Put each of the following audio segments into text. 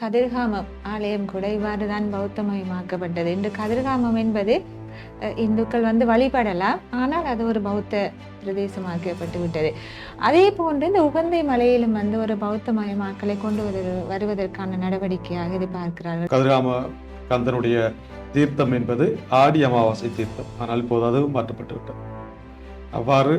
கதிர்காமம் ஆலயம் கூட இவ்வாறு தான் பௌத்தமயமாக்கப்பட்டது. இன்று கதிர்காமம் என்பது இந்துக்கள் வந்து வழிபடலாம் ஆனால் அது ஒரு பௌத்த பிரதேசமாக்கப்பட்டு விட்டது அதே போன்று இந்த உகந்தை மலையிலும் வந்து ஒரு பௌத்த மயமாக்கலை கொண்டு வரு- வருவதற்கான நடவடிக்கையாக இது பார்க்கிறார்கள். கதிராம கந்தனுடைய தீர்த்தம் என்பது ஆடி அமாவாசை தீர்த்தம். ஆனால் இப்போது அதுவும் மாற்றப்பட்டு விட்டது அவ்வாறு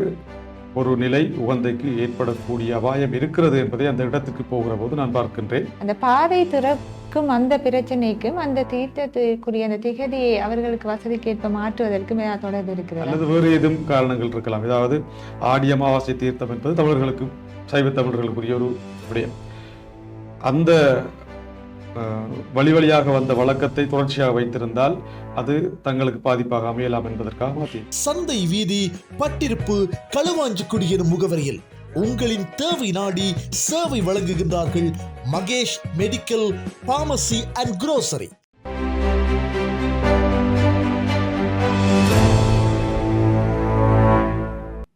ஒரு நிலை உகந்தைக்கு ஏற்படக்கூடிய அபாயம் இருக்கிறது என்பதை அந்த இடத்துக்கு போகிற போது நான் பார்க்கின்றேன். அந்த பாதை திறக்கும் அந்த பிரச்சனைக்கும் அந்த தீர்த்தத்துக்குரிய அந்த திகதியை அவர்களுக்கு வசதிக்கேற்ப மாற்றுவதற்கும் ஏதாவது தொடர்பு இருக்கிறது? அல்லது வேறு ஏதும் காரணங்கள் இருக்கலாம். அதாவது ஆடி அமாவாசை தீர்த்தம் என்பது தமிழர்களுக்கு சைவ தமிழர்களுக்குரிய ஒரு விடயம். அந்த வழி வழியாக வந்த வழக்கத்தை தொடர்ச்சியாக வைத்திருந்தால் அது தங்களுக்கு பாதிப்பாக அமையலாம் என்பதற்காக சந்தை வீதி பட்டிருப்பு களுவாஞ்சிக்குடி எனும் முகவரியில் உங்களின் தேவை நாடி சேவை வழங்குகின்றார்கள் Mahesh medical pharmacy and grocery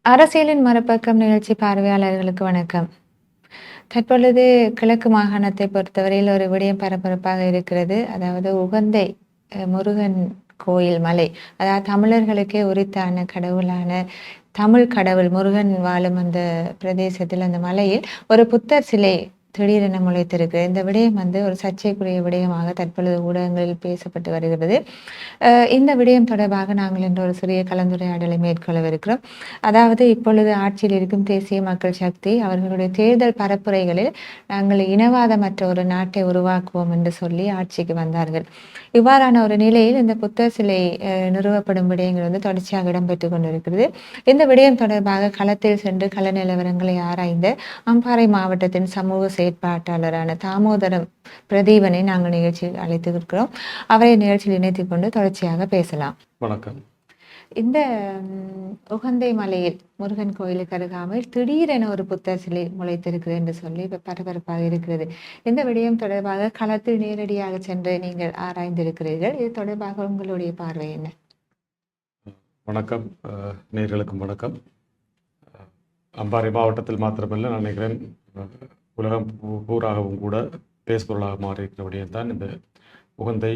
அரசியலின் மறுபக்கம் நிகழ்ச்சி பார்வையாளர்களுக்கு வணக்கம். தற்பொழுது கிழக்கு மாகாணத்தை பொறுத்தவரையில் ஒரு விடயம் பரபரப்பாக இருக்கிறது. அதாவது உகந்தை முருகன் கோயில் மலை. அதாவது தமிழர்களுக்கே உரித்தான கடவுளான தமிழ் கடவுள் முருகன் வாழும் அந்த பிரதேசத்தில் அந்த மலையில் ஒரு புத்தர் சிலை திடீரென முளைத்திருக்கு. இந்த விடயம் வந்து ஒரு சர்ச்சைக்குரிய விடயமாக தற்பொழுது ஊடகங்களில் பேசப்பட்டு வருகிறது. இந்த விடயம் தொடர்பாக நாங்கள் இன்று ஒரு சிறிய கலந்துரையாடலை மேற்கொள்ளவிருக்கிறோம். அதாவது இப்பொழுது ஆட்சியில் இருக்கும் தேசிய மக்கள் சக்தி அவர்களுடைய தேர்தல் பரப்புரைகளில் நாங்கள் இனவாதமற்ற ஒரு நாட்டை உருவாக்குவோம் என்று சொல்லி ஆட்சிக்கு வந்தார்கள். இவ்வாறான ஒரு நிலையில் இந்த புத்தர் சிலை அஹ், நிறுவப்படும் விடயங்கள் வந்து தொடர்ச்சியாக இடம்பெற்று கொண்டிருக்கிறது. இந்த விடயம் தொடர்பாக களத்தில் சென்று கள நிலவரங்களை ஆராய்ந்த அம்பாறை மாவட்டத்தின் சமூக செயற்பாட்டாளரான தாமோதரம் பிரதீபனை நாங்கள் நிகழ்ச்சியில் அழைத்திருக்கிறோம். அவரை நிகழ்ச்சியில் இணைத்துக் கொண்டு தொடர்ச்சியாக பேசலாம். வணக்கம். இந்த உகந்தை மலையில் முருகன் கோயிலுக்கு அருகாமையில் திடீரென ஒரு புத்தர் சிலை முளைத்திருக்கிறது என்று சொல்லி இப்ப பரபரப்பாக இருக்கிறது. இந்த விடயம் தொடர்பாக களத்தில் நேரடியாக சென்று நீங்கள் ஆராய்ந்திருக்கிறீர்கள். இது தொடர்பாக உங்களுடைய பார்வை என்ன? வணக்கம். அஹ், நேயர்களுக்கும் வணக்கம். அம்பாறை மாவட்டத்தில் மாத்திரமல்ல நான் நினைக்கிறேன் உலகம் பூராகவும் கூட பேசுபொருளாக மாறியிருக்கிற தான் இந்த உகந்தை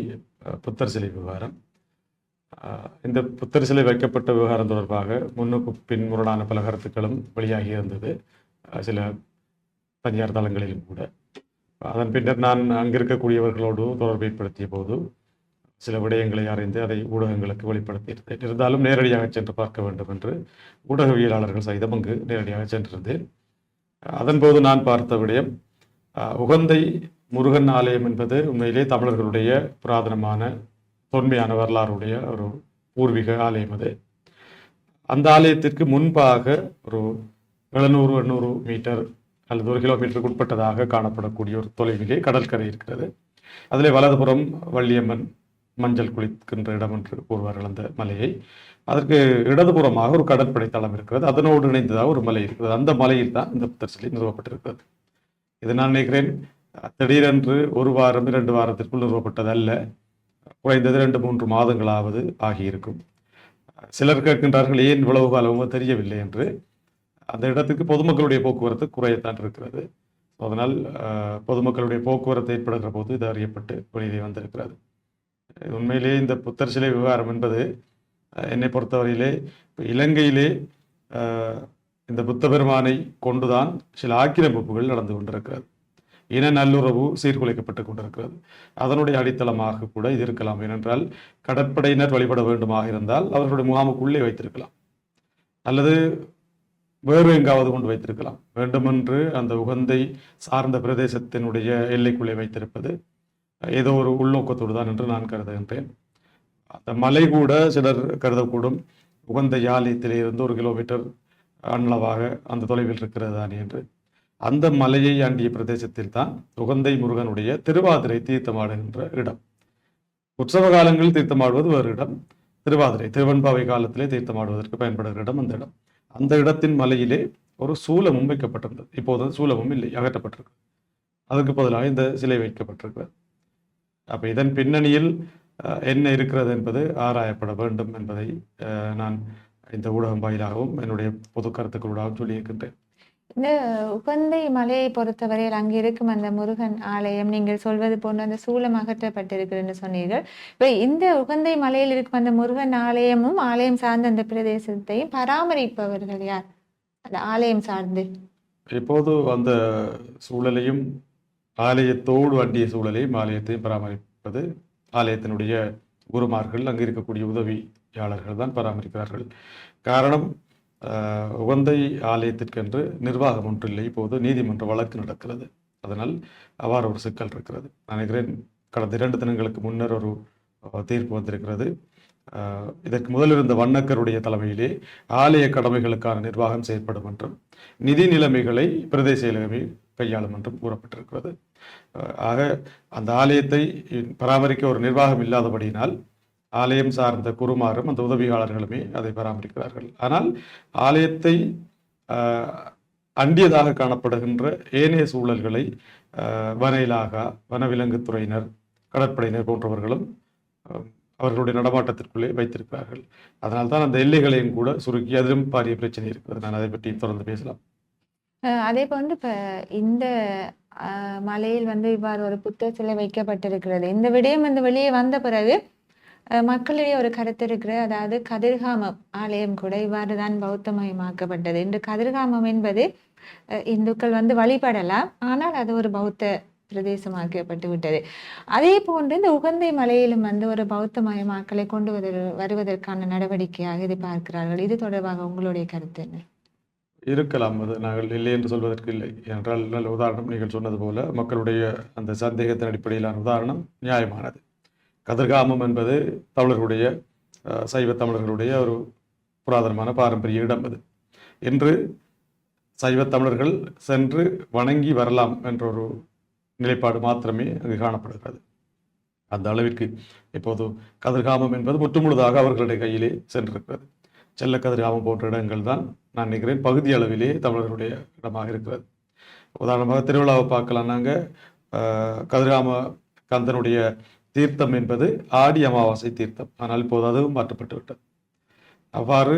புத்தர் சிலை விவகாரம். இந்த புத்தர் சிலை வைக்கப்பட்ட விவகாரம் தொடர்பாக முன்னுக்கு பின்முரடான பல கருத்துக்களும் வெளியாகி இருந்தது சில தனியார் தளங்களிலும் கூட. அதன் பின்னர் நான் அங்கிருக்கக்கூடியவர்களோடு தொடர்பு ஏற்படுத்திய போது சில விடயங்களை அறிந்து அதை ஊடகங்களுக்கு வெளிப்படுத்தியிருந்தேன். இருந்தாலும் நேரடியாக சென்று பார்க்க வேண்டும் என்று ஊடகவியலாளர்கள் சைதம் அங்கு நேரடியாக சென்றிருந்தேன். அதன்போது நான் பார்த்த விடயம் உகந்தை முருகன் ஆலயம் என்பது உண்மையிலே தமிழர்களுடைய புராதனமான தொன்மையான வரலாறுடைய ஒரு பூர்வீக ஆலயம் அது. அந்த ஆலயத்திற்கு முன்பாக ஒரு எழுநூறு எண்ணூறு மீட்டர் அல்லது ஒரு கிலோமீட்டருக்கு உட்பட்டதாக காணப்படக்கூடிய ஒரு தொலைவிலே கடற்கரை இருக்கிறது. அதிலே வலதுபுறம் வள்ளியம்மன் மஞ்சள் குளிக்கின்ற இடம் என்று கூறுவார்கள் அந்த மலையை. அதற்கு இடதுபுறமாக ஒரு கடற்படை தளம் இருக்கிறது. அதனோடு இணைந்ததாக ஒரு மலை இருக்கிறது. அந்த மலையில் தான் இந்த புத்தர் சிலை நிறுவப்பட்டிருக்கிறது. இது நான் நினைக்கிறேன் திடீரென்று ஒரு வாரம் இரண்டு வாரத்திற்குள் நிறுவப்பட்டது அல்ல. குறைந்தது ரெண்டு மூன்று மாதங்களாவது ஆகியிருக்கும். சிலர் கேட்கின்றார்கள் ஏன் இவ்வளவு காலமும் தெரியவில்லை? என்று. அந்த இடத்துக்கு பொதுமக்களுடைய போக்குவரத்து குறையத்தான் இருக்கிறது. அதனால் பொதுமக்களுடைய போக்குவரத்து ஏற்படுகிற போது இது அறியப்பட்டு வெளியே வந்திருக்கிறது. உண்மையிலே இந்த புத்தர் சிலை விவகாரம் என்பது என்னை பொறுத்தவரையிலே இப்போ இலங்கையிலே இந்த புத்த பெருமானை கொண்டுதான் சில ஆக்கிரமிப்புகள் நடந்து கொண்டிருக்கிறது. இன நல்லுறவு சீர்குலைக்கப்பட்டு கொண்டிருக்கிறது. அதனுடைய அடித்தளமாக கூட இது இருக்கலாம். ஏனென்றால் கடற்படையினர் வழிபட வேண்டுமாக இருந்தால் அவர்களுடைய முகாமுக்குள்ளே வைத்திருக்கலாம். அல்லது வேறு எங்காவது கொண்டு வைத்திருக்கலாம். வேண்டுமென்று அந்த உகந்தை சார்ந்த பிரதேசத்தினுடைய எல்லைக்குள்ளே வைத்திருப்பது ஏதோ ஒரு உள்நோக்கத்தோடு தான் என்று நான் கருதுகின்றேன். அந்த மலை கூட சிலர் கருதக்கூடும். உகந்த ஆலயத்திலே இருந்து ஒரு கிலோமீட்டர் அண்ணளவாக அந்த தொலைவில் இருக்கிறது தானே என்று. அந்த மலையை ஆண்டிய பிரதேசத்தில் தான் உகந்தை முருகனுடைய திருவாதிரை தீர்த்தமாடுகின்ற இடம். உற்சவ காலங்களில் தீர்த்தமாடுவது வேறு இடம். திருவாதிரை திருவெண்பாவை காலத்திலே தீர்த்தமாடுவதற்கு பயன்படுகிற இடம் அந்த இடம். அந்த இடத்தின் மலையிலே ஒரு சூலமும் வைக்கப்பட்டிருந்தது. இப்போது சூலமும் இல்லை அகற்றப்பட்டிருக்கு. அதற்கு பதிலாக இந்த சிலை வைக்கப்பட்டிருக்கிறது. அப்ப இதன் பின்னணியில் என்ன இருக்கிறது என்பது ஆராயப்பட வேண்டும் என்பதை நான் இந்த ஊடகம் வாயிலாகவும் என்னுடைய பொது கருத்துக்களூடாகவும் சொல்லியிருக்கின்றேன். இந்த உகந்தை மலையை பொறுத்தவரையில் அங்கு இருக்கும் அந்த முருகன் ஆலயம் நீங்கள் சொல்வது போன்ற அந்த சூலம் அகற்றப்பட்டிருக்குன்னு சொன்னீர்கள். இப்ப இந்த உகந்தை மலையில் இருக்கும் அந்த முருகன் ஆலயமும் ஆலயம் சார்ந்த அந்த பிரதேசத்தையும் பராமரிப்பவர்கள் யார்? அந்த ஆலயம் சார்ந்து. இப்போது அந்த சூழலையும் ஆலயத்தோடு அண்டிய சூழலையும் ஆலயத்தையும் பராமரிப்பது ஆலயத்தினுடைய குருமார்கள் அங்கு இருக்கக்கூடிய உதவியாளர்கள் தான் பராமரிக்கிறார்கள். காரணம் உகந்தை ஆலயத்திற்கென்று நிர்வாகம் ஒன்றில்லை. இப்போது நீதிமன்ற வழக்கு நடக்கிறது. அதனால் அவ்வாறு ஒரு சிக்கல் இருக்கிறது. நான் நினைக்கிறேன் கடந்த இரண்டு தினங்களுக்கு முன்னர் ஒரு தீர்ப்பு வந்திருக்கிறது. இதற்கு முதல் இருந்த வண்ணக்கருடைய தலைமையிலே ஆலய கடமைகளுக்கான நிர்வாகம் செயற்படும் என்றும் நிதி நிலைமைகளை பிரதேச செயலகமே கையாளும் என்றும் கூறப்பட்டிருக்கிறது ஆக அந்த ஆலயத்தை பராமரிக்க ஒரு நிர்வாகம் இல்லாதபடியினால் ஆலயம் சார்ந்த குருமாரும் அந்த உதவியாளர்களுமே அதை பராமரிக்கிறார்கள். ஆனால் ஆலயத்தை அண்டியதாக காணப்படுகின்ற ஏனைய சூழல்களை வன இலாகா வனவிலங்குத் துறையினர் கடற்படையினர் போன்றவர்களும் அவர்களுடைய நடமாட்டத்திற்குள்ளே வைத்திருக்கிறார்கள். அதனால்தான் அந்த எல்லைகளையும் கூட சுருக்கி அதிலும் பாரிய பிரச்சனை இருக்கிறது. நான் அதை பற்றி தொடர்ந்து பேசலாம். அதே அதே வந்து இப்ப இந்த அஹ், மலையில் வந்து இவ்வாறு ஒரு புத்த சிலை வைக்கப்பட்டிருக்கிறது. இந்த விடயம் வந்து வெளியே வந்த பிறகு அஹ், மக்களிடையே ஒரு கருத்து இருக்கிற அதாவது கதிர்காமம் ஆலயம் கூட இவ்வாறு தான் பௌத்தமயமாக்கப்பட்டது. இன்று கதிர்காமம் என்பது அஹ், இந்துக்கள் வந்து வழிபடலாம். ஆனால் அது ஒரு பௌத்த பிரதேசமாக்கப்பட்டு விட்டது. அதே போன்று இந்த உகந்தை மலையிலும் வந்து ஒரு பௌத்தமயமாக்கலை கொண்டு வருவதற்கு- வருவதற்கான நடவடிக்கையாக இது பார்க்கிறார்கள். இது தொடர்பாக உங்களுடைய கருத்து என்ன? இருக்கலாம். அது நாங்கள் இல்லை என்று சொல்வதற்கு இல்லை. என்றால் நல்ல உதாரணம் நீங்கள் சொன்னது போல மக்களுடைய அந்த சந்தேகத்தின் அடிப்படையிலான உதாரணம் நியாயமானது. கதிர்காமம் என்பது தமிழர்களுடைய சைவ தமிழர்களுடைய ஒரு புராதனமான பாரம்பரிய இடம் அது. இன்று சைவ தமிழர்கள் சென்று வணங்கி வரலாம் என்ற ஒரு நிலைப்பாடு மாத்திரமே அங்கு காணப்படுகிறது. அந்த அளவிற்கு இப்போது கதிர்காமம் என்பது முற்றுமுழுதாக அவர்களுடைய கையிலே சென்றிருக்கிறது. செல்ல கதிர்காமம் போன்ற இடங்கள் தான் நான் நினைக்கிறேன் பகுதி அளவிலேயே தமிழர்களுடைய இடமாக இருக்கிறது. உதாரணமாக திருவிழாவை பார்க்கலாம் நாங்கள் கதிராம கந்தனுடைய தீர்த்தம் என்பது ஆடி அமாவாசை தீர்த்தம். ஆனால் இப்போது அதுவும் மாற்றப்பட்டு விட்டது. அவ்வாறு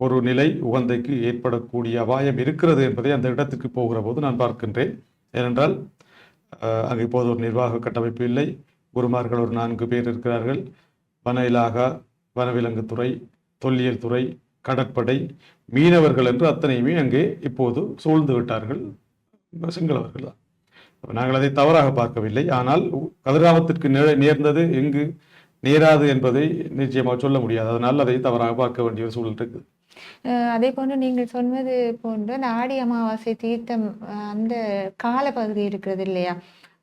ஒரு நிலை உகந்தைக்கு ஏற்படக்கூடிய அபாயம் இருக்கிறது என்பதை அந்த இடத்துக்கு போகிற போது நான் பார்க்கின்றேன். ஏனென்றால் அங்கே அங்கு இப்போது ஒரு நிர்வாக கட்டமைப்பு இல்லை. குருமார்கள் ஒரு நான்கு பேர் இருக்கிறார்கள். வன இலாகா வனவிலங்குத்துறை தொல்லியல் துறை கடற்படை மீனவர்கள் என்று அத்தனையுமே அங்கே இப்போது சூழ்ந்து விட்டார்கள். சிங்களவர்கள் தான். நாங்கள் அதை தவறாக பார்க்கவில்லை. ஆனால் கதிராமத்திற்கு நேர்ந்தது எங்கு நேராது என்பதை நிச்சயமாக சொல்ல முடியாது. அதனால் அதை தவறாக பார்க்க வேண்டிய ஒரு சூழல் இருக்குது. அதே போன்று நீங்கள் சொன்னது போன்று அந்த ஆடி அமாவாசை தீர்த்தம் அந்த காலப்பகுதி இருக்கிறது இல்லையா?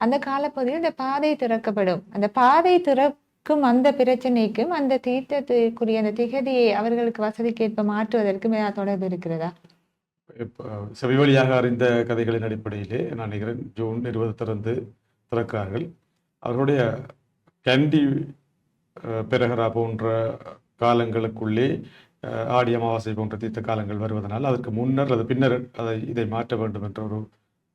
அந்த காலப்பகுதியில் இந்த பாதை திறக்கப்படும். அந்த பாதை திற திறக்கும் அந்த பிரச்சனைக்கும் அந்த தீர்த்தத்துக்குரிய அந்த திகதியை அவர்களுக்கு வசதிக்கேற்ப மாற்றுவதற்கும் ஏதாவது தொடர்பு இருக்கிறதா? இப்போ செவி வழியாக அறிந்த கதைகளின் அடிப்படையிலே நான் நினைக்கிறேன் ஜூன் இருபது திறந்து திறக்கிறார்கள். அவர்களுடைய கண்டி அஹ், பெரகரா போன்ற காலங்களுக்குள்ளே ஆடி அமாவாசை போன்ற தீர்த்த காலங்கள் வருவதனால் அதற்கு முன்னர் அது பின்னர் அதை இதை மாற்ற வேண்டும் என்ற ஒரு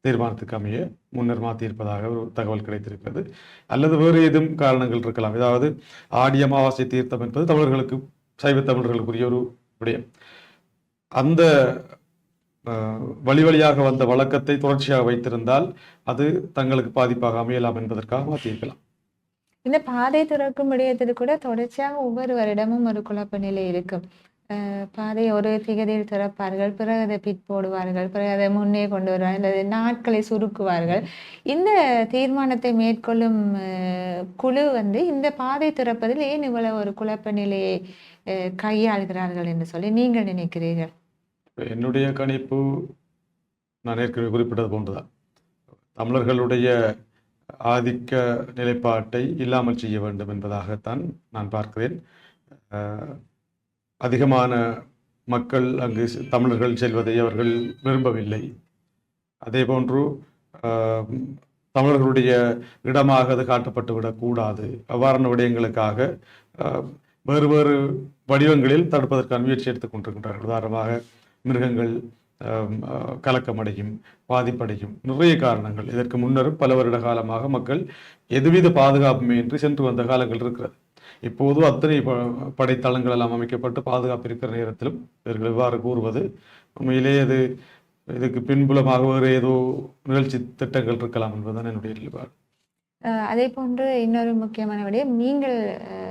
தீர்மானத்துக்கு அமைய முன்னர் மாற்றியிருப்பதாக ஒரு தகவல் கிடைத்திருக்கிறது. அல்லது வேறு ஏதும் காரணங்கள் இருக்கலாம். ஏதாவது ஆடி அமாவாசை தீர்த்தம் என்பது தமிழர்களுக்கு சைவ தமிழர்களுக்குரிய ஒரு விடயம். அந்த அஹ், வழி வழியாக வந்த வழக்கத்தை தொடர்ச்சியாக வைத்திருந்தால் அது தங்களுக்கு பாதிப்பாக அமையலாம் என்பதற்காக மாற்றியிருக்கலாம் இந்த பாதை திறக்கும் விடயத்தில் கூட தொடர்ச்சியாக ஒவ்வொரு வருடமும் ஒரு குழப்ப நிலை இருக்கும். பாதையை ஒரு திகதியில் திறப்பார்கள். பிறகு அதை பிட் போடுவார்கள். பிறகு அதை முன்னே கொண்டு வருவார்கள். அல்லது நாட்களை சுருக்குவார்கள். இந்த தீர்மானத்தை மேற்கொள்ளும் குழு வந்து இந்த பாதை திறப்பதில் ஏன் இவ்வளவு ஒரு குழப்ப நிலையை கையாளுகிறார்கள் என்று சொல்லி நீங்கள் நினைக்கிறீர்கள்? என்னுடைய கணிப்பு நான் ஏற்கனவே குறிப்பிட்டது போன்றுதான். தமிழர்களுடைய ஆதிக்க நிலைப்பாட்டை இல்லாமல் செய்ய வேண்டும் என்பதாகத்தான் நான் பார்க்கிறேன். அதிகமான மக்கள் அங்கு தமிழர்கள் செல்வதை அவர்கள் விரும்பவில்லை. அதே போன்று தமிழர்களுடைய இடமாக அது காட்டப்பட்டு விடக்கூடாது அவ்வாறான விடயங்களுக்காக வேறு வேறு வடிவங்களில் தடுப்பதற்கான முயற்சி எடுத்துக் கொண்டிருக்கின்றார்கள். உதாரணமாக மிருகங்கள் கலக்கமடையும் பாதிப்படையும் நிறைய காரணங்கள். இதற்கு முன்னரும் பல வருட காலமாக மக்கள் எதுவித பாதுகாப்புமின்றி சென்று வந்த காலங்கள் இருக்கிறது. இப்போது அத்தனை ப- படைத்தளங்கள் எல்லாம் அமைக்கப்பட்டு பாதுகாப்பு இருக்கிற நேரத்திலும் இவர்கள் இவ்வாறு கூறுவது உண்மையிலே அது இதுக்கு பின்புலமாக வேறு ஏதோ நிகழ்ச்சி திட்டங்கள் இருக்கலாம் என்பதுதான் என்னுடைய நிலைப்பாடு. அதே போன்று இன்னொரு முக்கியமான விடயம் நீங்கள்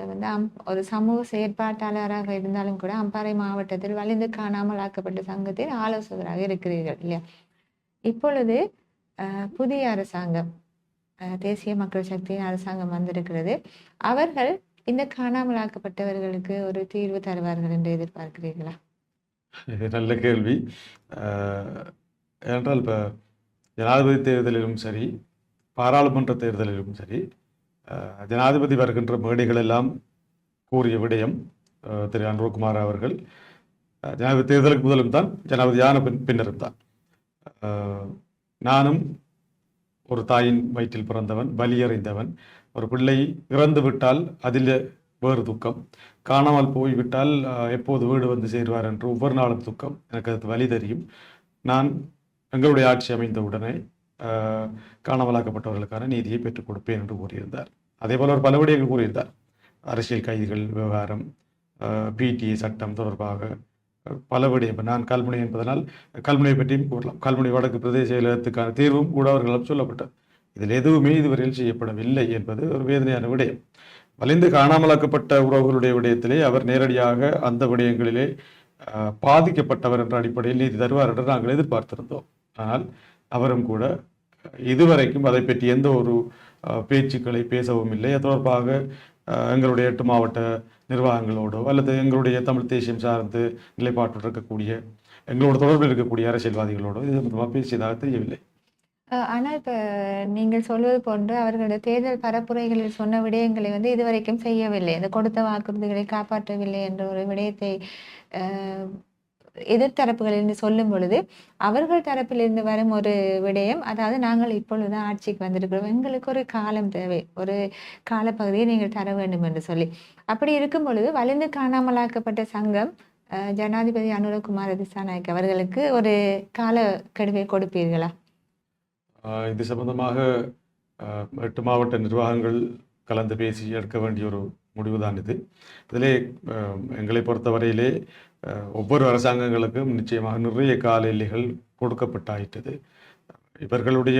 வந்து அம் ஒரு சமூக செயற்பாட்டாளராக இருந்தாலும் கூட அம்பாறை மாவட்டத்தில் வலிந்து காணாமல் ஆக்கப்பட்ட சங்கத்தின் ஆலோசகராக இருக்கிறீர்கள் இல்லையா? இப்பொழுது புதிய அரசாங்கம் தேசிய மக்கள் சக்தியின் அரசாங்கம் வந்திருக்கிறது. அவர்கள் இந்த காணாமல் ஆக்கப்பட்டவர்களுக்கு ஒரு தீர்வு தருவார்கள் என்று எதிர்பார்க்கிறீர்களா? இது நல்ல கேள்வி. ஏனென்றால் இப்போ ஜனாதிபதி தேர்தலிலும் சரி பாராளுமன்ற தேர்தலிலும் சரி ஜனாதிபதி வருகின்ற மேடைகள் எல்லாம் கூறிய விடயம் திரு அனுரகுமார் அவர்கள் ஜனாதிபதி தேர்தலுக்கு முதலும் தான் ஜனாதிபதியான பின் பின்னரும் தான். நானும் ஒரு தாயின் வயிற்றில் பிறந்தவன் வலியறிந்தவன் ஒரு பிள்ளை இறந்து விட்டால் அதில் வேறு துக்கம். காணாமல் போய்விட்டால் எப்போது வீடு வந்து சேருவார் என்று ஒவ்வொரு நாளும் துக்கம். எனக்கு அது வழி தெரியும். நான் எங்களுடைய ஆட்சி அமைந்த உடனே காணாமலாக்கப்பட்டவர்களுக்கான நீதியை பெற்றுக் கொடுப்பேன் என்று கூறியிருந்தார். அதே போல ஒரு பல விடயங்கள் கூறியிருந்தார். அரசியல் கைதிகள் விவகாரம் பிடிஏ சட்டம் தொடர்பாக பல விடயம். நான் கல்முனை என்பதனால் கல்முனையை பற்றியும் கூறலாம். கல்முனை வடக்கு பிரதேச செயலகத்துக்கான தீர்வும் கூட அவர்களால் சொல்லப்பட்டது இதில் எதுவுமே இதுவரையில் செய்யப்படவில்லை என்பது ஒரு வேதனையான விடயம். வலிந்து காணாமலாக்கப்பட்ட உறவுகளுடைய விடயத்திலே அவர் நேரடியாக அந்த விடயங்களிலே பாதிக்கப்பட்டவர் என்ற அடிப்படையில் நீதி தருவார் என்று நாங்கள் எதிர்பார்த்திருந்தோம். ஆனால் அவரும் கூட இதுவரைக்கும் அதை பற்றி எந்த ஒரு பேச்சுக்களை பேசவும் இல்லை. அது தொடர்பாக எங்களுடைய எட்டு மாவட்ட நிர்வாகங்களோடோ அல்லது எங்களுடைய தமிழ் தேசியம் சார்ந்து நிலைப்பாட்டுடன் இருக்கக்கூடிய எங்களோட தொடர்பில் இருக்கக்கூடிய அரசியல்வாதிகளோடோ இது சம்பந்தமாக பேசியதாக தெரியவில்லை. ஆனால் இப்போ நீங்கள் சொல்வது போன்று அவர்களுடைய தேர்தல் பரப்புரைகளில் சொன்ன விடயங்களை வந்து இதுவரைக்கும் செய்யவில்லை. அந்த கொடுத்த வாக்குறுதிகளை காப்பாற்றவில்லை என்ற ஒரு விடயத்தை எதிர்த்தரப்புகளிலிருந்து சொல்லும் பொழுது அவர்கள் தரப்பிலிருந்து வரும் ஒரு விடயம் அதாவது நாங்கள் இப்பொழுது ஆட்சிக்கு வந்திருக்கிறோம். எங்களுக்கு ஒரு காலம் தேவை ஒரு காலப்பகுதியை நீங்கள் தர வேண்டும் என்று சொல்லி. அப்படி இருக்கும் பொழுது வலிந்து காணாமலாக்கப்பட்ட சங்கம் ஜனாதிபதி அனுரகுமார் திசாநாயக் அவர்களுக்கு ஒரு கால கெடுவை கொடுப்பீர்களா? இது சம்பந்தமாக எட்டு மாவட்ட நிர்வாகங்கள் கலந்து பேசி எடுக்க வேண்டிய ஒரு முடிவுதான் இது. இதிலே எங்களை பொறுத்தவரையிலே ஒவ்வொரு அரசாங்கங்களுக்கும் நிச்சயமாக நிறைய கால எல்லைகள் கொடுக்கப்பட்டாயிட்டது. இவர்களுடைய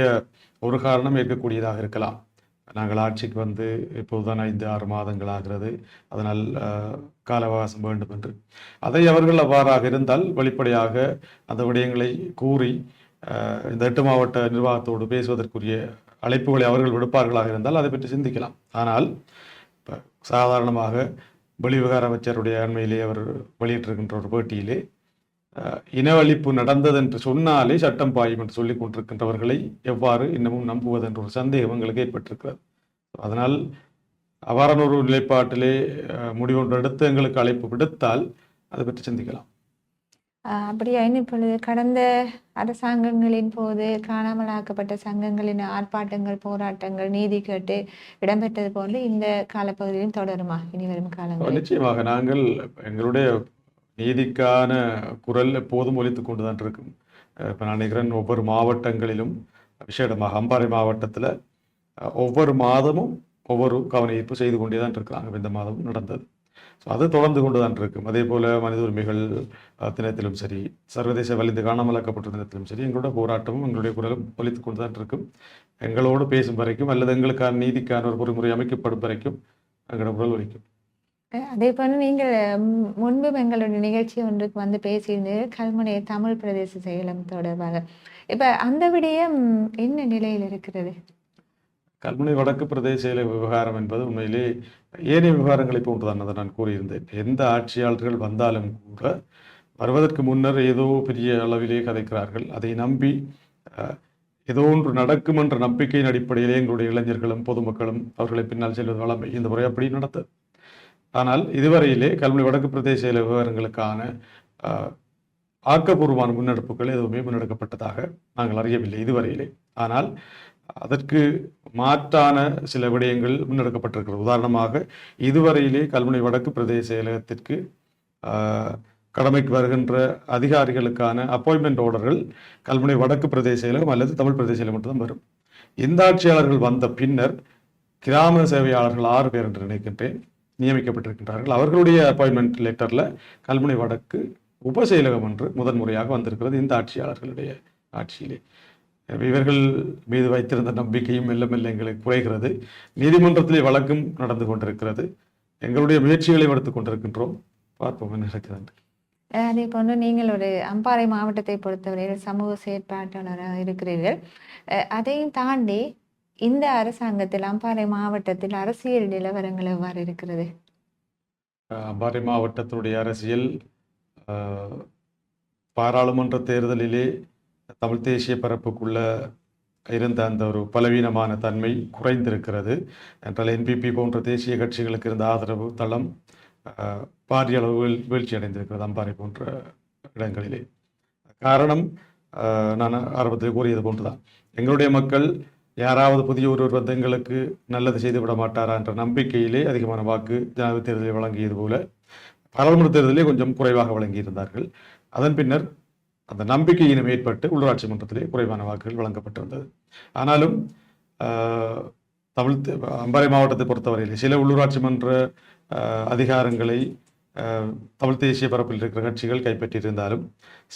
ஒரு காரணம் ஏற்கக்கூடியதாக இருக்கலாம். நாங்கள் ஆட்சிக்கு வந்து இப்போதுதான் ஐந்து ஆறு மாதங்கள் ஆகிறது. அதனால் கால அவகாசம் வேண்டும் என்று. அதை அவர்கள் அவ்வாறாக இருந்தால் வெளிப்படையாக அந்த விடயங்களை கூறி இந்த எட்டு மாவட்ட நிர்வாகத்தோடு பேசுவதற்குரிய அழைப்புகளை அவர்கள் விடுப்பார்களாக இருந்தால் அதை பற்றி சிந்திக்கலாம். ஆனால் இப்போ சாதாரணமாக வெளிவிகார அமைச்சருடைய அண்மையிலே அவர் வெளியிட்டிருக்கின்ற ஒரு பேட்டியிலே இனவழிப்பு நடந்தது என்று சொன்னாலே சட்டம் பாயும் என்று சொல்லிக் கொண்டிருக்கின்றவர்களை எவ்வாறு இன்னமும் நம்புவது என்ற ஒரு சந்தேகம் எங்களுக்கு ஏற்பட்டிருக்கிறது. அதனால் அவ்வாறான ஒரு நிலைப்பாட்டிலே முடிவொன்று எடுத்து எங்களுக்கு அழைப்பு விடுத்தால் அதை பற்றி சிந்திக்கலாம். ஆஹ் அப்படியா இப்பொழுது கடந்த அரசாங்கங்களின் போது காணாமல் ஆக்கப்பட்ட சங்கங்களின் ஆர்ப்பாட்டங்கள் போராட்டங்கள் நீதி கேட்டு இடம்பெற்றது போன்று இந்த காலப்பகுதியிலும் தொடருமா? இனி வரும் காலங்களில். நிச்சயமாக நாங்கள் எங்களுடைய நீதிக்கான குரல் எப்போதும் ஒலித்துக் கொண்டுதான் இருக்கும். அஹ் இப்ப நான் நினைக்கிறேன் ஒவ்வொரு மாவட்டங்களிலும் விசேடமாக அம்பாறை மாவட்டத்தில் ஒவ்வொரு மாதமும் ஒவ்வொரு கவன ஈர்ப்பு செய்து கொண்டே தான் இருக்கிறாங்க. இந்த மாதமும் நடந்தது. ஸோ அது தொடர்ந்து கொண்டு தான் இருக்கும். அதே போல மனித உரிமைகள் தினத்திலும் சரி சர்வதேச வலிந்து காணாமலாக்கப்பட்ட தினத்திலும் சரி எங்களோட போராட்டமும் எங்களுடைய குரலும் ஒலித்துக் கொண்டு தான் இருக்கும். எங்களோடு பேசும் வரைக்கும் அல்லது எங்களுக்கான நீதிக்கான ஒரு பொறிமுறை அமைக்கப்படும் வரைக்கும் எங்களோட குரல் ஒலிக்கும். அதே போல நீங்கள் முன்பு எங்களுடைய நிகழ்ச்சி ஒன்றுக்கு வந்து பேசியிருந்தீர்கள் கல்முனை தமிழ் பிரதேச செயலம் தொடர்பாக இப்ப அந்த விடயம் என்ன நிலையில் இருக்கிறது? கல்முனை வடக்கு பிரதேச செயல விவகாரம் என்பது உண்மையிலே ஏனைய விவகாரங்களை போன்றுதான் அதை நான் கூறியிருந்தேன். எந்த ஆட்சியாளர்கள் வந்தாலும் கூட வருவதற்கு முன்னர் ஏதோ பெரிய அளவிலே கதைக்கிறார்கள். அதை நம்பி ஏதோ ஒன்று நடக்கும் என்ற நம்பிக்கையின் அடிப்படையிலே எங்களுடைய இளைஞர்களும் பொதுமக்களும் அவர்களை பின்னால் செல்வது வளமை. இந்த முறை அப்படி நடந்தது. ஆனால் இதுவரையிலே கல்முனை வடக்கு பிரதேச செயல விவகாரங்களுக்கான ஆக்கப்பூர்வமான முன்னெடுப்புகள் எதுவுமே முன்னெடுக்கப்பட்டதாக நாங்கள் அறியவில்லை இதுவரையிலே. ஆனால் அதற்கு மாற்றான சில விடயங்கள் முன்னெடுக்கப்பட்டிருக்கிறது. உதாரணமாக இதுவரையிலே கல்முனை வடக்கு பிரதேச செயலகத்திற்கு கடமைக்கு வருகின்ற அதிகாரிகளுக்கான அப்பாயின்மெண்ட் ஆர்டர்கள் கல்முனை வடக்கு பிரதேச செயலகம் அல்லது தமிழ் பிரதேச செயலகம் மட்டும்தான் வரும். இந்த ஆட்சியாளர்கள் வந்த பின்னர் கிராம சேவையாளர்கள் ஆறு பேர் என்று நினைக்கின்றேன் நியமிக்கப்பட்டிருக்கின்றார்கள். அவர்களுடைய அப்பாயின்மெண்ட் லெட்டரில் கல்முனை வடக்கு உபசெயலகம் என்று முதன்முறையாக வந்திருக்கிறது இந்த ஆட்சியாளர்களுடைய ஆட்சியிலே. இவர்கள் மீது வைத்திருந்த நம்பிக்கையும் மெல்ல மெல்ல எங்களுக்கு குறைகிறது. நீதிமன்றத்திலே வழக்கும் நடந்து கொண்டிருக்கிறது. எங்களுடைய முயற்சிகளையும் எடுத்துக் கொண்டிருக்கின்றோம். பார்ப்போம் என்ன. அஹ் அதே போன்று நீங்கள் ஒரு அம்பாறை மாவட்டத்தை பொறுத்தவரையில் சமூக செயற்பாட்டாளராக இருக்கிறீர்கள். அதையும் தாண்டி இந்த அரசாங்கத்தில் அம்பாறை மாவட்டத்தில் அரசியல் நிலவரங்கள் எவ்வாறு இருக்கிறது? அம்பாறை மாவட்டத்தினுடைய அரசியல் பாராளுமன்ற தேர்தலிலே தமிழ் தேசிய பரப்புக்குள்ள இருந்த அந்த ஒரு பலவீனமான தன்மை குறைந்திருக்கிறது. என்றால் என்பிபி போன்ற தேசிய கட்சிகளுக்கு இருந்த ஆதரவு தளம் பாரிய அளவு வீழ்ச்சி அடைந்திருக்கிறது அம்பாறை போன்ற இடங்களிலே. காரணம் நான் ஆரம்பத்தில் கூறியது போன்றுதான். எங்களுடைய மக்கள் யாராவது புதிய ஒருவர் வந்து எங்களுக்கு நல்லது செய்து விட மாட்டாரா என்ற நம்பிக்கையிலே அதிகமான வாக்கு ஜனாதிபதி தேர்தலில் வழங்கியது போல பாராளுமன்ற தேர்தலிலே கொஞ்சம் குறைவாக வழங்கியிருந்தார்கள். அதன் பின்னர் அந்த நம்பிக்கையினும் ஏற்பட்டு உள்ளாட்சி மன்றத்திலே குறைவான வாக்குகள் வழங்கப்பட்டிருந்தது ஆனாலும் தமிழ் அம்பாறை மாவட்டத்தை பொறுத்தவரையில் சில உள்ளூராட்சி மன்ற அதிகாரங்களை தமிழ் தேசிய பரப்பில் இருக்கிற கட்சிகள் கைப்பற்றியிருந்தாலும்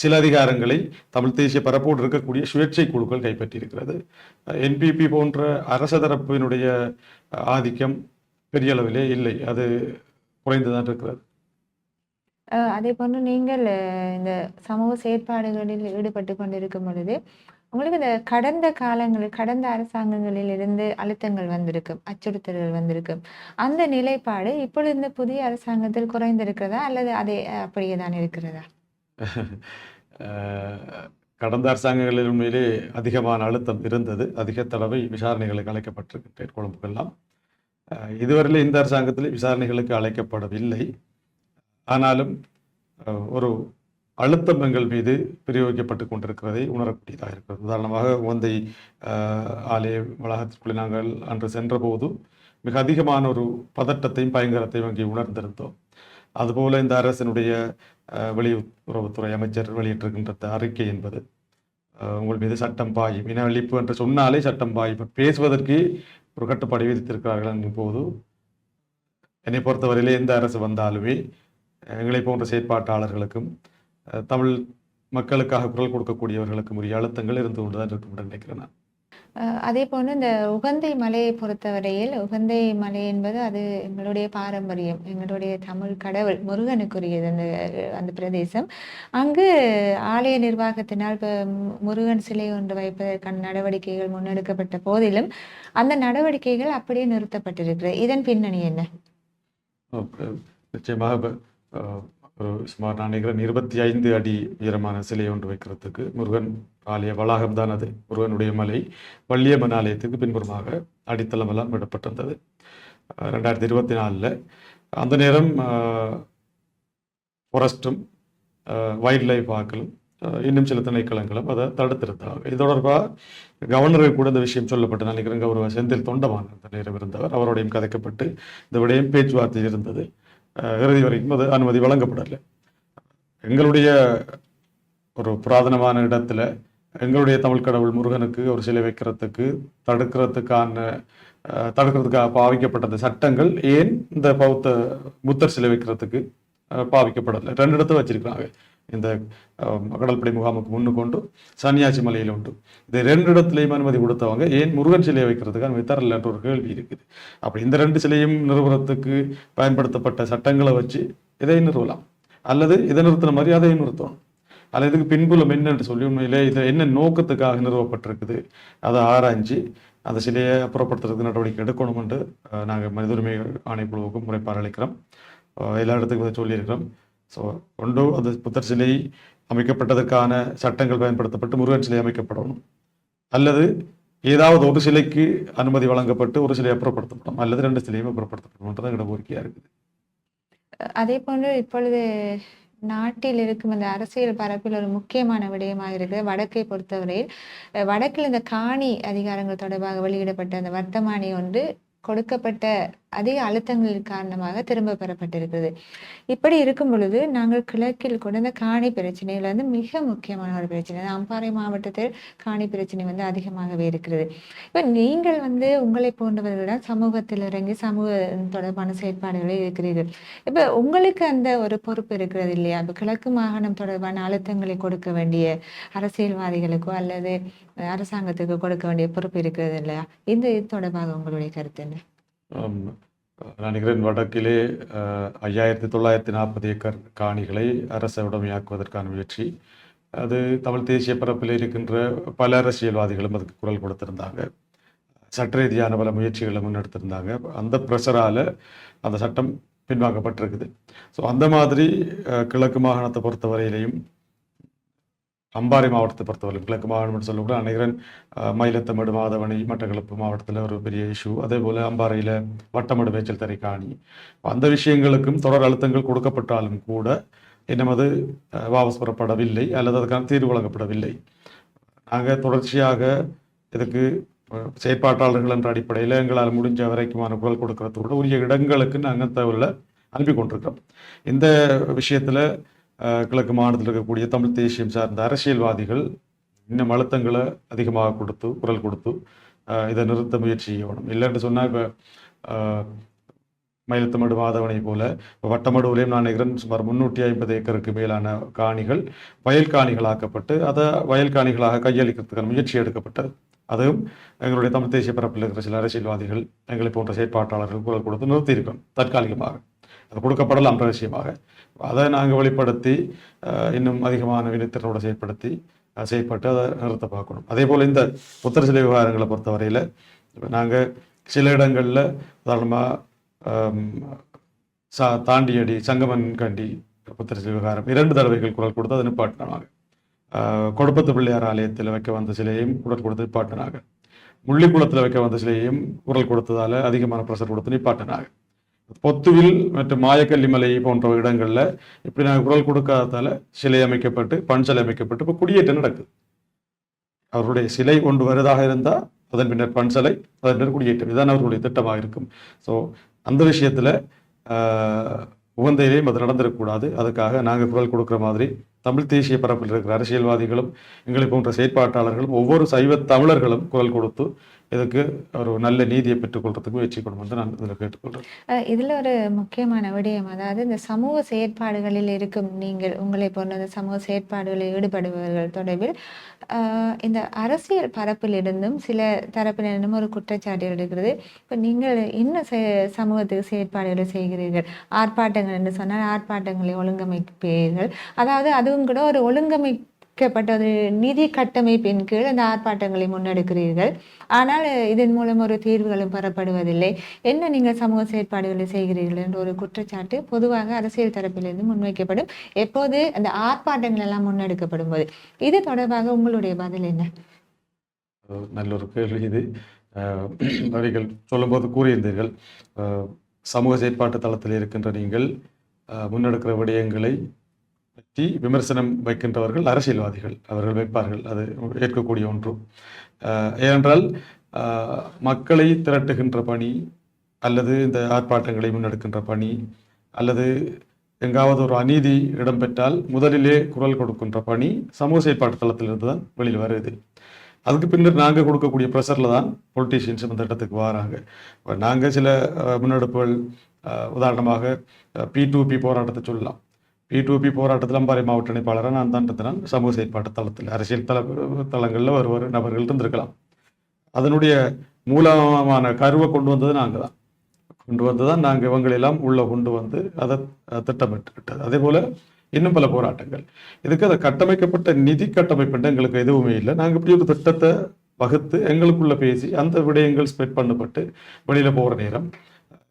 சில அதிகாரங்களை தமிழ் தேசிய பரப்போடு இருக்கக்கூடிய சுயேட்சை குழுக்கள் கைப்பற்றியிருக்கிறது. என்பிபி போன்ற அரச தரப்பினுடைய ஆதிக்கம் பெரிய அளவிலே இல்லை. அது குறைந்துதான் இருக்கிறது. அதே போன்று நீங்கள் இந்த சமூக செயற்பாடுகளில் ஈடுபட்டு கொண்டிருக்கும் பொழுது உங்களுக்கு இந்த கடந்த காலங்களில் கடந்த அரசாங்கங்களில் இருந்து அழுத்தங்கள் வந்திருக்கும் அச்சுறுத்தல்கள் வந்திருக்கும். அந்த நிலைப்பாடு இப்பொழுது இந்த புதிய அரசாங்கத்தில் குறைந்திருக்கிறதா? அல்லது அதே அப்படியே தான் இருக்கிறதா? கடந்த அரசாங்கங்களில் உண்மையிலே அதிகமான அழுத்தம் இருந்தது. அதிக தடவை விசாரணைகளுக்கு அழைக்கப்பட்டிருக்கின்றேன் கொழும்புக்கெல்லாம். இதுவரையில் இந்த அரசாங்கத்தில் விசாரணைகளுக்கு அழைக்கப்படவில்லை. ஆனாலும் ஒரு அழுத்தம் எங்கள் மீது பிரயோகிக்கப்பட்டு கொண்டிருக்கிறதை உணரக்கூடியதாக இருக்கிறது. உதாரணமாக உந்தை ஆலய வளாகத்திற்குள்ளே நாங்கள் அன்று சென்றபோது மிக அதிகமான ஒரு பதட்டத்தையும் பயங்கரத்தையும் அங்கே உணர்ந்திருந்தோம். அதுபோல இந்த அரசினுடைய வெளியுறவுத்துறை அமைச்சர் வெளியிட்டிருக்கின்ற அறிக்கை என்பது உங்கள் மீது சட்டம் பாயும் இன அழிப்பு என்று சொன்னாலே சட்டம் பாயும். பேசுவதற்கு ஒரு கட்டுப்பாடு விதித்திருக்கிறார்கள் போது என்னை பொறுத்தவரையிலே எந்த அரசு வந்தாலுமே எங்களை போன்ற செயற்பாட்டாளர்களுக்கும் தமிழ் மக்களுக்காக குரல் கொடுக்கக்கூடியவர்களுக்கும் உரிய அழுத்தங்கள் இருந்து கொண்டுதான் இருக்கும் என்று நினைக்கிறேன் நான். அதே போன்று இந்த உகந்தை மலையை பொறுத்தவரையில் உகந்தை மலை என்பது அது எங்களுடைய பாரம்பரியம் எங்களுடைய தமிழ் கடவுள் முருகனுக்குரியது அந்த அந்த பிரதேசம். அங்கு ஆலய நிர்வாகத்தினால் முருகன் சிலை ஒன்று வைப்பதற்கான நடவடிக்கைகள் முன்னெடுக்கப்பட்ட போதிலும் அந்த நடவடிக்கைகள் அப்படியே நிறுத்தப்பட்டிருக்கிறது. இதன் பின்னணி என்ன? நிச்சயமாக ஒரு சுமார் நான் நினைக்கிறேன் இருபத்தி ஐந்து அடி உயரமான சிலை ஒன்று வைக்கிறதுக்கு முருகன் ஆலய வளாகம் தான் அது. முருகனுடைய மலை வள்ளியம்மன் ஆலயத்துக்கு பின்புறமாக அடித்தளம் எல்லாம் விடப்பட்டிருந்தது. ரெண்டாயிரத்தி இருபத்தி நாலில். அந்த நேரம் ஃபாரஸ்ட்டும் வைல்ட் லைஃப் ஆக்களும் இன்னும் சில திணைக்களங்களும் அதை தடுத்திருந்தாங்க இது தொடர்பாக கவர்னருக்கு கூட இந்த விஷயம் சொல்லப்பட்டு நினைக்கிறேன் கௌரவ செந்தில் தொண்டமான அந்த நேரம் இருந்தவர். அவரோடையும் கதைக்கப்பட்டு இந்த விடயம் பேச்சுவார்த்தை இருந்தது. இறுதி வரைக்கும் அது அனுமதி வழங்கப்படலை. எங்களுடைய ஒரு புராதனமான இடத்துல எங்களுடைய தமிழ் கடவுள் முருகனுக்கு ஒரு சிலை வைக்கிறதுக்கு தடுக்கிறதுக்கான தடுக்கிறதுக்காக பாவிக்கப்பட்ட சட்டங்கள் ஏன் இந்த பௌத்த புத்தர் சிலை வைக்கிறதுக்கு பாவிக்கப்படலை? ரெண்டு இடத்துல வச்சிருக்கிறாங்க. இந்த கடல்படை கடற்படை முகாமுக்கு முன்னு கொண்டு சன்னியாசி மலையில் உண்டு. இது ரெண்டு இடத்துலையும் அனுமதி கொடுத்தவங்க ஏன் முருகன் சிலையை வைக்கிறதுக்கு அனுமதி என்ற ஒரு கேள்வி இருக்குது. அப்படி இந்த ரெண்டு சிலையும் நிறுவனத்துக்கு பயன்படுத்தப்பட்ட சட்டங்களை வச்சு இதை நிறுவலாம். அல்லது இதை நிறுத்தின மாதிரி அதையும் நிறுத்தணும். அல்லது இதுக்கு பின்புலம் என்னன்னு சொல்லி உண்மையிலே இது என்ன நோக்கத்துக்காக நிறுவப்பட்டிருக்குது அதை ஆராய்ஞ்சு அந்த சிலையை அப்புறப்படுத்துறதுக்கு நடவடிக்கை எடுக்கணும் என்று நாங்கள் மனித உரிமை ஆணைக்குழுவுக்கும் முறைப்பாடு அளிக்கிறோம். எல்லா இடத்துக்கும் சொல்லியிருக்கிறோம். ஸோ ஒன்று அந்த புத்தர் சிலை அமைக்கப்பட்டதற்கான சட்டங்கள் பயன்படுத்தப்பட்டு முருகன் சிலை அமைக்கப்படணும். அல்லது ஏதாவது ஒரு சிலைக்கு அனுமதி வழங்கப்பட்டு ஒரு சிலை அப்புறப்படுத்தப்படும். அல்லது ரெண்டு சிலையும் அப்புறப்படுத்தப்படும். எங்களோட கோரிக்கையாக இருக்குது. அதே போன்று இப்பொழுது நாட்டில் இருக்கும் அந்த அரசியல் பரப்பில் ஒரு முக்கியமான விடயமாக இருக்கிற வடக்கை பொறுத்தவரையில் வடக்கில் இந்த காணி அதிகாரங்கள் தொடர்பாக வெளியிடப்பட்ட அந்த வர்த்தமானி ஒன்று கொடுக்கப்பட்ட அதிக அழுத்தங்கள் காரணமாக திரும்ப பெறப்பட்டிருக்கிறது இப்படி இருக்கும் பொழுது நாங்கள் கிழக்கில் கூட இந்த காணி பிரச்சனையில வந்து மிக முக்கியமான ஒரு பிரச்சனை. அம்பாறை மாவட்டத்தில் காணி பிரச்சனை வந்து அதிகமாகவே இருக்கிறது. இப்ப நீங்கள் வந்து உங்களை போன்றவர்களிடம் சமூகத்தில் இறங்கி சமூக தொடர்பான செயற்பாடுகளில் இருக்கிறீர்கள். இப்ப உங்களுக்கு அந்த ஒரு பொறுப்பு இருக்கிறது இல்லையா? இப்ப கிழக்கு மாகாணம் தொடர்பான அழுத்தங்களை கொடுக்க வேண்டிய அரசியல்வாதிகளுக்கோ அல்லது அரசாங்கத்துக்கு கொடுக்க வேண்டிய பொறுப்பு இருக்கிறது இல்லையா? இந்த இது தொடர்பாக உங்களுடைய கருத்து என்ன? நினைக்கிறேன் வடக்கிலே ஐயாயிரத்தி தொள்ளாயிரத்தி நாற்பது ஏக்கர் காணிகளை அரச உடைமையாக்குவதற்கான முயற்சி. அது தமிழ் தேசிய பரப்பில் இருக்கின்ற பல அரசியல்வாதிகளும் அதுக்கு குரல் கொடுத்திருந்தாங்க. சட்ட ரீதியான பல முயற்சிகளை முன்னெடுத்திருந்தாங்க. அந்த ப்ரெஷரால் அந்த சட்டம் பின்வாங்கப்பட்டிருக்குது. ஸோ அந்த மாதிரி கிழக்கு மாகாணத்தை பொறுத்தவரையிலையும் அம்பாறை மாவட்டத்தை பொறுத்தவரை கிழக்கு மாவட்டம் சொல்லக்கூட அனைகரன் மயிலத்தமடு மாதவணி மட்டக்களப்பு மாவட்டத்தில் ஒரு பெரிய இஷ்யூ அதே போல் அம்பாறையில் வட்டமடு மேய்ச்சல் தரை காணி அந்த விஷயங்களுக்கும் தொடர் அழுத்தங்கள் கொடுக்கப்பட்டாலும் கூட என்னமது வாபஸ் பெறப்படவில்லை அல்லது அதுக்கான தீர்வு வழங்கப்படவில்லை. நாங்கள் தொடர்ச்சியாக இதுக்கு செயற்பாட்டாளர்கள் என்ற அடிப்படையில் எங்களால் முடிஞ்ச வரைக்குமான குரல் கொடுக்கறதோட உரிய இடங்களுக்கு நாங்கள் தகவலில் அனுப்பி கொண்டிருக்கிறோம். இந்த விஷயத்தில் கிழக்கு மாநிலத்தில் இருக்கக்கூடிய தமிழ் தேசியம் சார்ந்த அரசியல்வாதிகள் இன்னும் அழுத்தங்களை அதிகமாக கொடுத்து குரல் கொடுத்து இதை நிறுத்த முயற்சி செய்யணும். இல்லைன்னு சொன்னால் இப்போ மயிலத்தமடு மாதவனை போல இப்போ வட்டமடுவிலையும் நான் நிகரன் சுமார் முன்னூற்றி ஐம்பது ஏக்கருக்கு மேலான காணிகள் வயல் காணிகளாக்கப்பட்டு அதை வயல் காணிகளாக கையளிக்கிறதுக்கான முயற்சி எடுக்கப்பட்டது. அதுவும் எங்களுடைய தமிழ் தேசிய பரப்பில் இருக்கிற சில அரசியல்வாதிகள் எங்களை போன்ற செயற்பாட்டாளர்கள் குரல் கொடுத்து நிறுத்தியிருக்கோம் தற்காலிகமாக. அது கொடுக்கப்படலாம் ரகசியமாக. அதை நாங்கள் வெளிப்படுத்தி இன்னும் அதிகமான வினைத்திறனோட செயல்படுத்தி செயல்பட்டு அதை நிறுத்த பார்க்கணும். அதே போல் இந்த புத்தர் சிலை விவகாரங்களை பொறுத்தவரையில் நாங்கள் சில இடங்களில் உதாரணமாக சா தாண்டியடி சங்கமன் கண்டி புத்தர் சிலை விவகாரம் இரண்டு தடவைகள் குரல் கொடுத்து அதை நிப்பாட்டினாங்க. கொடுப்பத்து பிள்ளையார் ஆலயத்தில் வைக்க வந்த சிலையும் குரல் கொடுத்து நிப்பாட்டினாங்க. முள்ளிக்குளத்தில் வைக்க வந்த சிலையையும் குரல் கொடுத்ததால் அதிகமான ப்ரெஷர் கொடுத்து நிப்பாட்டினாங்க. பொத்துவில் மற்றும் மாயக்கல்லிமலை போன்ற இடங்களில் இப்படி நாங்கள் குரல் கொடுக்காததால சிலை அமைக்கப்பட்டு பண் சிலை அமைக்கப்பட்டு இப்போ குடியேற்றம் நடக்குது. அவருடைய சிலை கொண்டு வருவதாக இருந்தால் அதன் பின்னர் பண் சிலை அதன் பின்னர் குடியேற்றம். இதுதான் அவர்களுடைய திட்டமாக இருக்கும். ஸோ அந்த விஷயத்தில் உகந்தையிலேயும் அது நடந்திருக்கக்கூடாது. அதுக்காக நாங்கள் குரல் கொடுக்குற மாதிரி தமிழ் தேசிய பரப்பில் இருக்கிற அரசியல்வாதிகளும் எங்களை போன்ற செயற்பாட்டாளர்களும் ஒவ்வொரு சைவ தமிழர்களும் குரல் கொடுத்து இதுக்கு ஒரு நல்ல நீதியை பெற்றுக்கொள்றதுக்கு முயற்சி வந்து நான் இதில் கேட்டுக்கொள்கிறேன் இதில் இதுல ஒரு முக்கியமான விடயம் அதாவது இந்த சமூக செயற்பாடுகளில் இருக்கும் நீங்கள் உங்களை போன்ற இந்த சமூக செயற்பாடுகளில் ஈடுபடுபவர்கள் தொடர்பில் இந்த அரசியல் பரப்பிலிருந்தும் சில தரப்பிலிருந்தும் ஒரு குற்றச்சாட்டு இருக்கிறது இப்போ நீங்கள் என்ன செ- சமூகத்துக்கு செயற்பாடுகளை செய்கிறீர்கள்? ஆர்ப்பாட்டங்கள் என்று சொன்னால் ஆர்ப்பாட்டங்களை ஒழுங்கமைப்பீர்கள். அதாவது அதுவும் கூட ஒரு ஒழுங்கமை ஒழுங்கமைக்கப்பட்ட ஒரு நிதி கட்டமைப்பின் கீழ் அந்த ஆர்ப்பாட்டங்களை முன்னெடுக்கிறீர்கள். ஆனால் இதன் மூலம் ஒரு தீர்வுகளும் பெறப்படுவதில்லை. என்ன நீங்கள் சமூக செயற்பாடுகளை செய்கிறீர்கள் என்ற ஒரு குற்றச்சாட்டு பொதுவாக அரசியல் தரப்பிலிருந்து முன்வைக்கப்படும். எப்போது அந்த ஆர்ப்பாட்டங்கள் எல்லாம் முன்னெடுக்கப்படும் போது? இது தொடர்பாக உங்களுடைய பதில் என்ன? நல்ல ஒரு கேள்வி இது. நீங்கள் சொல்லும்போது கூறியிருந்தீர்கள். சமூக செயற்பாட்டு தளத்தில் இருக்கின்ற நீங்கள் முன்னெடுக்கிற விடயங்களை பற்றி விமர்சனம் வைக்கின்றவர்கள் அரசியல்வாதிகள். அவர்கள் வைப்பார்கள். அது ஏற்கக்கூடிய ஒன்று. ஏனென்றால் மக்களை திரட்டுகின்ற பணி அல்லது இந்த ஆர்ப்பாட்டங்களை முன்னெடுக்கின்ற பணி அல்லது எங்காவது ஒரு அநீதி இடம்பெற்றால் முதலிலே குரல் கொடுக்கின்ற பணி சமூக செயற்பாட்டு தளத்திலிருந்து தான் வெளியில் வருது. அதுக்கு பின்னர் நாங்கள் கொடுக்கக்கூடிய ப்ரெஷரில் தான் பொலிட்டீஷியன்ஸ் இந்த இடத்துக்கு வராங்க. இப்போ நாங்கள் சில முன்னெடுப்புகள் உதாரணமாக பி டூ பி போராட்டத்தை சொல்லலாம். பி டூ பி போராட்டத்தில் அம்பாறை மாவட்ட இணைப்பாளராக நான் தான் இருந்தேன் சமூக செயற்பாட்டு தளத்தில் அரசியல் தள தளங்களில் ஒரு ஒரு நபர்கள் இருந்திருக்கலாம். அதனுடைய மூலமான கருவை கொண்டு வந்தது நாங்கள் தான். கொண்டு வந்து தான் நாங்கள் இவங்களெல்லாம் உள்ளே கொண்டு வந்து அதை திட்டமிட்டு விட்டது அதே போல் இன்னும் பல போராட்டங்கள். இதுக்கு அதை கட்டமைக்கப்பட்ட நிதி கட்டமைப்புன்ற எங்களுக்கு எதுவுமே இல்லை. நாங்கள் இப்படி ஒரு திட்டத்தை வகுத்து எங்களுக்குள்ளே பேசி அந்த விடயங்கள் ஸ்ப்ரெட் பண்ணப்பட்டு வெளியில் போகிற நேரம்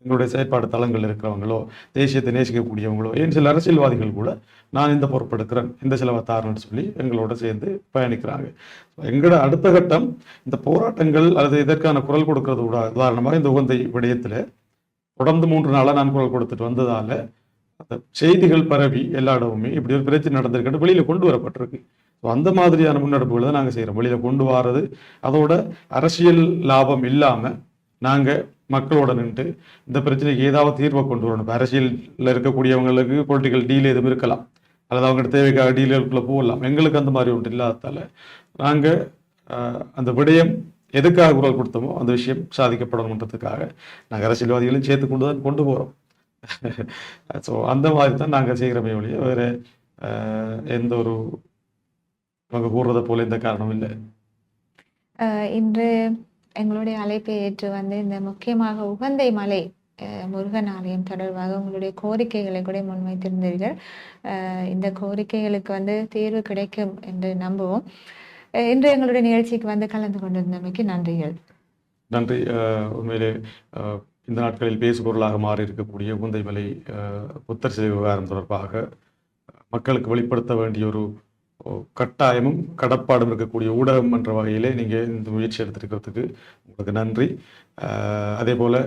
எங்களுடைய செயற்பாடு தளங்கள் இருக்கிறவங்களோ தேசியத்தை நேசிக்கக்கூடியவங்களோ ஏன் சில அரசியல்வாதிகள் கூட நான் இந்த பொறுப்பெடுக்கிறேன் இந்த சில வத்தாரன்னு சொல்லி எங்களோட சேர்ந்து பயணிக்கிறாங்க. எங்களோட அடுத்த கட்டம் இந்த போராட்டங்கள் அல்லது இதற்கான குரல் கொடுக்கறது கூட உதாரணமாக இந்த உகந்தை விடயத்தில் தொடர்ந்து மூன்று நாளாக நான் குரல் கொடுத்துட்டு வந்ததால் அந்த செய்திகள் பரவி எல்லா இடமுமே இப்படி ஒரு பிரச்சனை நடந்திருக்கிட்டு வெளியில் கொண்டு வரப்பட்டிருக்கு. ஸோ அந்த மாதிரியான முன்னெடுப்புகளை தான் நாங்கள் செய்கிறோம் வெளியில் கொண்டு வர்றது அதோட அரசியல் லாபம் இல்லாமல் நாங்கள் மக்களோட நின்று இந்த பிரச்சனைக்கு ஏதாவது தீர்வை கொண்டு வரணும். இப்ப இருக்கக்கூடியவங்களுக்கு பொலிட்டிக்கல் டீல் எதுவும் இருக்கலாம். அல்லது அவங்க தேவைக்காக டீலுக்குள்ளே போகலாம். எங்களுக்கு அந்த மாதிரி ஒன்று இல்லாததால் நாங்கள் அந்த விடயம் எதுக்காக குரல் கொடுத்தோமோ அந்த விஷயம் சாதிக்கப்படணுன்றதுக்காக நாங்கள் அரசியல்வாதிகளையும் சேர்த்து கொண்டு தான் கொண்டு போகிறோம் ஸோ அந்த மாதிரி தான் நாங்கள் செய்கிறமே ஒழிய வேறு எந்த ஒரு அவங்க கூறுறதை போல எந்த காரணமும் இல்லை. இன்று எங்களுடைய அழைப்பை ஏற்று வந்து இந்த முக்கியமாக உகந்தை மலை முருகன் ஆலயம் தொடர்பாக உங்களுடைய கோரிக்கைகளை கூட முன்வைத்திருந்தீர்கள். இந்த கோரிக்கைகளுக்கு வந்து தீர்வு கிடைக்கும் என்று நம்புவோம். இன்று எங்களுடைய நிகழ்ச்சிக்கு வந்து கலந்து கொண்டிருந்தமைக்கு நன்றிகள். நன்றி. உண்மையிலே இந்த நாட்களில் பேசுபொருளாக மாறி இருக்கக்கூடிய உந்தைமலை அஹ் புத்தர் சிலை விவகாரம் தொடர்பாக மக்களுக்கு வெளிப்படுத்த வேண்டிய ஒரு கட்டாயமும் கடப்பாடும் இருக்கக்கூடிய ஊடகம் என்ற வகையிலே நீங்கள் இந்த முயற்சி எடுத்திருக்கிறதுக்கு உங்களுக்கு நன்றி. அதே போல்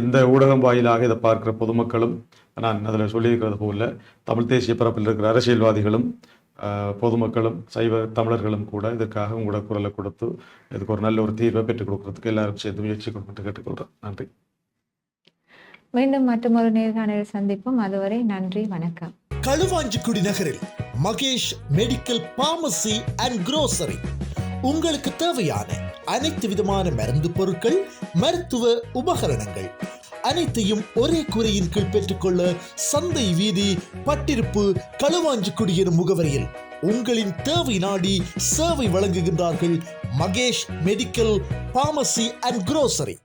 எந்த ஊடகம் வாயிலாக இதை பார்க்கிற பொதுமக்களும் நான் அதில் சொல்லியிருக்கிறது போல தமிழ் தேசிய பரப்பில் இருக்கிற அரசியல்வாதிகளும் பொதுமக்களும் சைவ தமிழர்களும் கூட இதற்காக உங்களோட குரலை கொடுத்து இதுக்கு ஒரு நல்ல ஒரு தீர்வை பெற்றுக் கொடுக்கறதுக்கு எல்லாரும் சேர்ந்து முயற்சி கொண்டு கேட்டுக்கொள்கிறேன் நன்றி. மீண்டும் மற்றொரு நேர்காணலில் சந்திப்போம். அதுவரை நன்றி வணக்கம். களுவாஞ்சிக்குடி நகரில் Mahesh medical pharmacy and grocery உங்களுக்கு தேவையான அனைத்து விதமான மருந்து பொருட்கள் மருத்துவ உபகரணங்கள். அனைத்தையும் ஒரே குறையின் கீழ் பெற்றுக்கொள்ள சந்தை வீதி பட்டிருப்பு களுவாஞ்சிக்குடி எனும் முகவரியில் உங்களின் தேவை நாடி சேவை வழங்குகின்றார்கள் Mahesh medical pharmacy and grocery